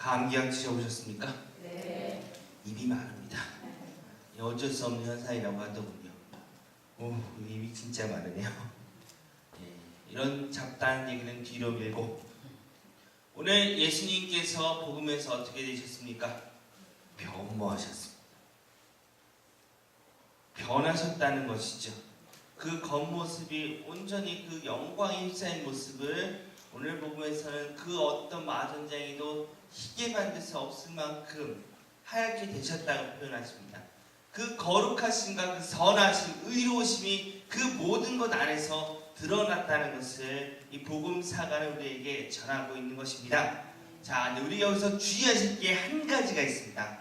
감기약 드셔보셨습니까? 네. 입이 마릅니다. 예, 어쩔 수 없는 현상이라고 하더군요. 오, 입이 진짜 마르네요. 예, 이런 잡다한 얘기는 뒤로 밀고 오늘 예수님께서 복음에서 어떻게 되셨습니까? 변모하셨습니다. 변하셨다는 것이죠. 그 겉모습이 온전히 그 영광에 휩싸인 모습을 오늘 복음에서는 그 어떤 마전장이도 희게 만들 수 없을 만큼 하얗게 되셨다고 표현하십니다. 그 거룩하심과 그 선하심, 의로우심이 그 모든 것 안에서 드러났다는 것을 이 복음 사가는 우리에게 전하고 있는 것입니다. 자, 우리 여기서 주의하실 게 한 가지가 있습니다.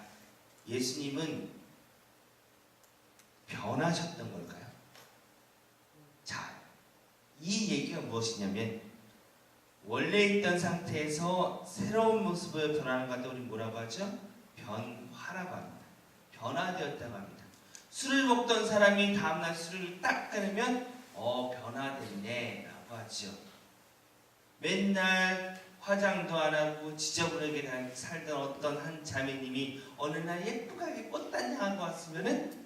예수님은 변하셨던 걸까요? 자, 이 얘기가 무엇이냐면 원래 있던 상태에서 새로운 모습을 변하는 것을 우리 뭐라고 하죠? 변화라고 합니다. 변화되었다고 합니다. 술을 먹던 사람이 다음날 술을 딱 끊으면 어 변화됐네 라고 하죠. 맨날 화장도 안 하고 지저분하게 살던 어떤 한 자매님이 어느 날 예쁘게 꽃단장 하고 왔으면은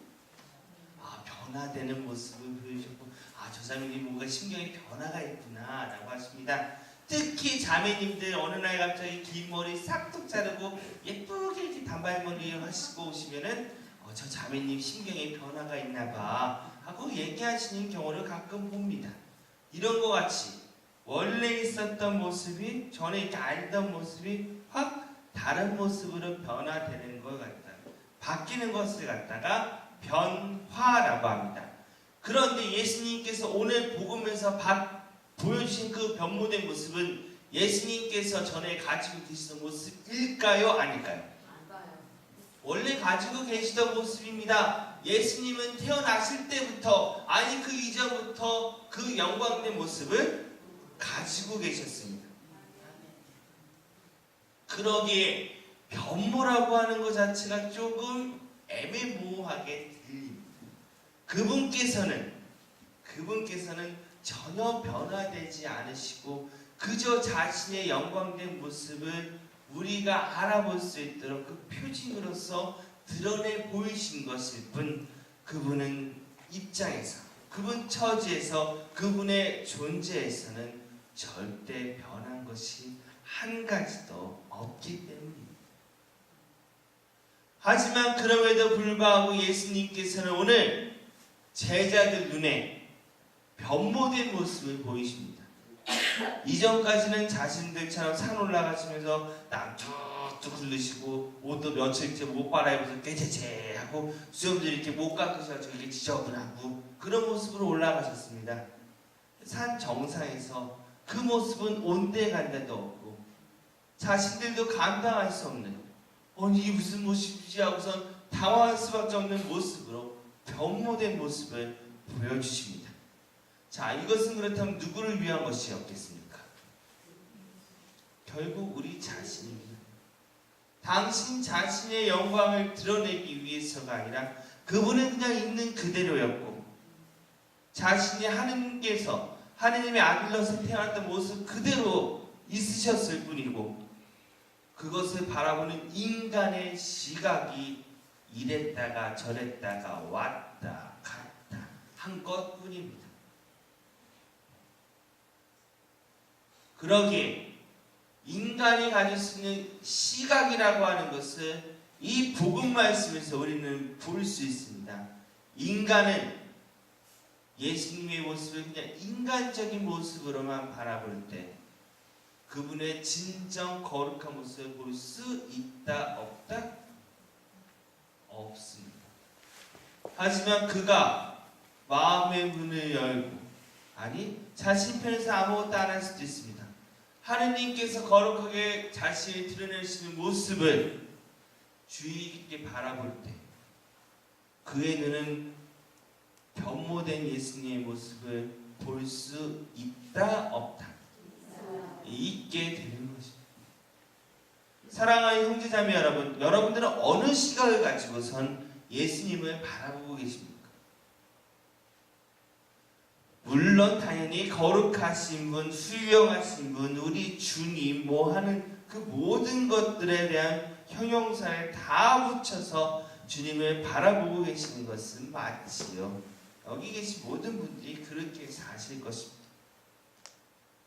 아 변화되는 모습을 보여주고 아저 자매님 뭔가 신경에 변화가 있구나 라고 하십니다. 특히 자매님들 어느 날 갑자기 긴 머리 싹둑 자르고 예쁘게 이렇게 단발머리 하시고 오시면은 어, 저 자매님 신경에 변화가 있나 봐 하고 얘기하시는 경우를 가끔 봅니다. 이런 것 같이 원래 있었던 모습이 전에 알던 모습이 확 다른 모습으로 변화되는 것 같다. 바뀌는 것을 갖다가 변화라고 합니다. 그런데 예수님께서 오늘 복음에서 바- 보여주신 그 변모된 모습은 예수님께서 전에 가지고 계시던 모습일까요? 아닐까요? 원래 가지고 계시던 모습입니다. 예수님은 태어나실 때부터 아니 그 이전부터 그 영광된 모습을 가지고 계셨습니다. 그러기에 변모라고 하는 것 자체가 조금 애매모호하게 들립니다. 그분께서는 그분께서는 전혀 변화되지 않으시고 그저 자신의 영광된 모습을 우리가 알아볼 수 있도록 그 표징으로서 드러내 보이신 것일 뿐 그분은 입장에서 그분 처지에서 그분의 존재에서는 절대 변한 것이 한 가지도 없기 때문입니다. 하지만 그럼에도 불구하고 예수님께서는 오늘 제자들 눈에 변모된 모습을 보이십니다. 이전까지는 자신들처럼 산 올라가시면서 땀 툭툭 흘리시고 옷도 며칠째 못 갈아입어서 깨재재하고 수염도 이렇게 못 깎으셔가지고 이렇게 지저분하고 그런 모습으로 올라가셨습니다. 산 정상에서 그 모습은 온데간데도 없고 자신들도 감당할 수 없는 아니 이게 무슨 모습이지 하고선 당황할 수밖에 없는 모습으로 변모된 모습을 보여주십니다. 자, 이것은 그렇다면 누구를 위한 것이었겠습니까? 결국 우리 자신입니다. 당신 자신의 영광을 드러내기 위해서가 아니라 그분은 그냥 있는 그대로였고 자신이 하느님께서 하느님의 아들로서 태어났던 모습 그대로 있으셨을 뿐이고 그것을 바라보는 인간의 시각이 이랬다가 저랬다가 왔다 갔다 한 것뿐입니다. 그러기에 인간이 가질 수 있는 시각이라고 하는 것을 이 복음 말씀에서 우리는 볼 수 있습니다. 인간은 예수님의 모습을 그냥 인간적인 모습으로만 바라볼 때 그분의 진정 거룩한 모습을 볼 수 있다 없다 없습니다. 하지만 그가 마음의 문을 열고 아니 자신 편에서 아무것도 안 할 수도 있습니다. 하느님께서 거룩하게 자신을 드러내시는 모습을 주의 깊게 바라볼 때 그의 눈은 변모된 예수님의 모습을 볼 수 있다 없다 있게 되는 것입니다. 사랑하는 형제자매 여러분, 여러분들은 어느 시각을 가지고선 예수님을 바라보고 계십니까? 물론 당연히 거룩하신 분, 훌륭하신 분, 우리 주님 뭐 하는 그 모든 것들에 대한 형용사를 다 붙여서 주님을 바라보고 계시는 것은 맞지요. 여기 계신 모든 분들이 그렇게 사실 것입니다.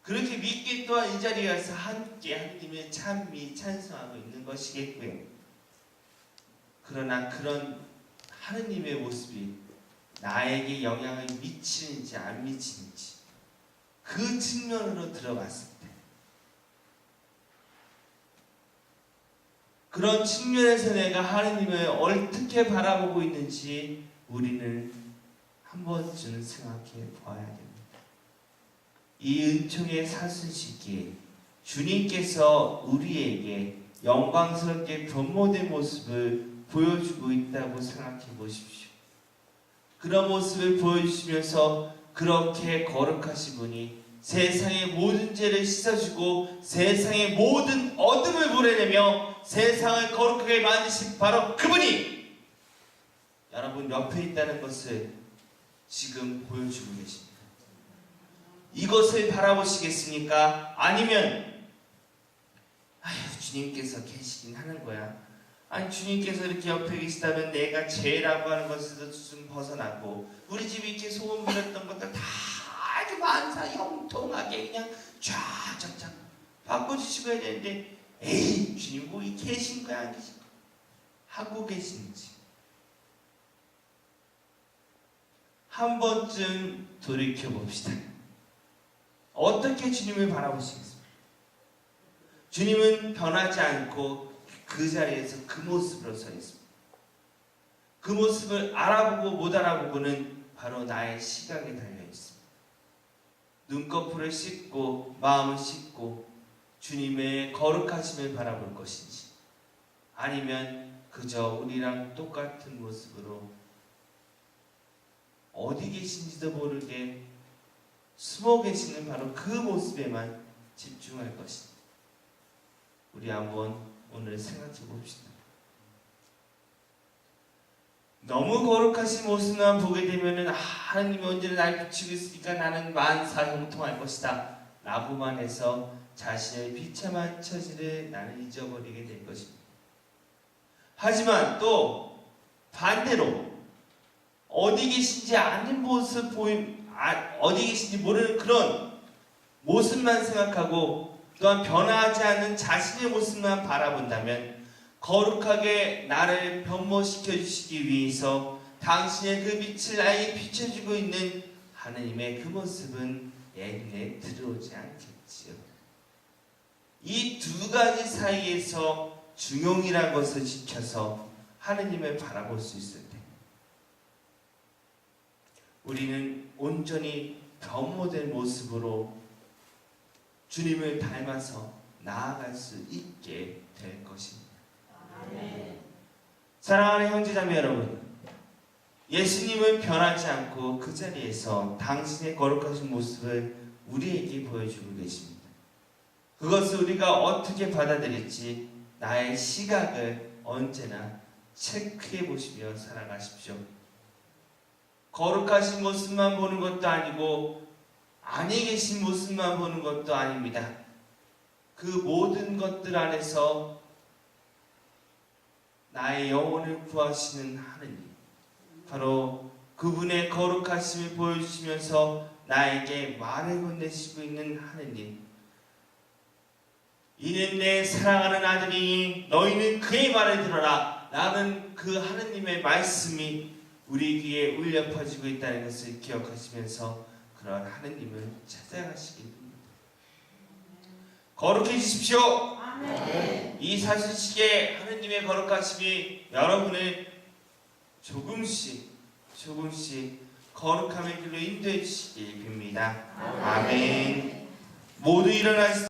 그렇게 믿게 또한 이 자리에 와서 함께 하나님의 찬미 찬송하고 있는 것이겠고요. 그러나 그런 하느님의 모습이 나에게 영향을 미치는지 안 미치는지 그 측면으로 들어봤을 때 그런 측면에서 내가 하느님을 어떻게 바라보고 있는지 우리는 한 번쯤 생각해 보아야 됩니다. 이 은총의 사순식기에 주님께서 우리에게 영광스럽게 변모된 모습을 보여주고 있다고 생각해 보십시오. 그런 모습을 보여주시면서 그렇게 거룩하신 분이 세상의 모든 죄를 씻어주고 세상의 모든 어둠을 보내내며 세상을 거룩하게 만드신 바로 그분이 여러분 옆에 있다는 것을 지금 보여주고 계십니다. 이것을 바라보시겠습니까? 아니면 아휴 주님께서 계시긴 하는 거야. 아니 주님께서 이렇게 옆에 계시다면 내가 죄라고 하는 것에서 좀 벗어나고 우리 집이 이렇게 소금 부렸던 것들 다 아주 만사 형통하게 그냥 쫙쫙쫙 바꿔주시고 해야 되는데 에이 주님 거기 계신 거야 안 계신 거야 하고 계신지 한 번쯤 돌이켜 봅시다. 어떻게 주님을 바라보시겠습니까? 주님은 변하지 않고 그 자리에서 그 모습으로 서 있습니다. 그 모습을 알아보고 못 알아보고는 바로 나의 시각에 달려 있습니다. 눈꺼풀을 씻고 마음을 씻고 주님의 거룩하심을 바라볼 것인지 아니면 그저 우리랑 똑같은 모습으로 어디 계신지도 모르게 숨어 계시는 바로 그 모습에만 집중할 것입니다. 우리 한번 오늘 생각해 봅시다. 너무 거룩하신 모습만 보게 되면은 아, 하나님이 언제나 날 비추고 있으니까 나는 만사 형통할 것이다. 라고만 해서 자신의 비참한 처지를 나는 잊어버리게 될 것입니다. 하지만 또 반대로 어디 계신지 아는 모습 보임 아, 어디 계신지 모르는 그런 모습만 생각하고 또한 변화하지 않는 자신의 모습만 바라본다면 거룩하게 나를 변모시켜 주시기 위해서 당신의 그 빛을 나에게 비춰주고 있는 하나님의 그 모습은 내 눈에 들어오지 않겠지요. 이 두 가지 사이에서 중용이라는 것을 지켜서 하나님을 바라볼 수 있을 때 우리는 온전히 변모된 모습으로 주님을 닮아서 나아갈 수 있게 될 것입니다. 사랑하는 형제자매 여러분, 예수님은 변하지 않고 그 자리에서 당신의 거룩하신 모습을 우리에게 보여주고 계십니다. 그것을 우리가 어떻게 받아들일지 나의 시각을 언제나 체크해 보시며 살아가십시오. 거룩하신 모습만 보는 것도 아니고 안에 계신 모습만 보는 것도 아닙니다. 그 모든 것들 안에서 나의 영혼을 구하시는 하느님, 바로 그분의 거룩하심을 보여주시면서 나에게 말을 건네시고 있는 하느님. 이는 내 사랑하는 아들이 너희는 그의 말을 들어라. 나는 그 하느님의 말씀이 우리 귀에 울려 퍼지고 있다는 것을 기억하시면서 그런 하느님을 찾아가시기 바랍니다. 거룩해지십시오. 이 사실시기에 하느님의 거룩하심이 여러분을 조금씩 조금씩 거룩함의 길로 인도해 주시기 빕니다. 아멘. 모두 일어나시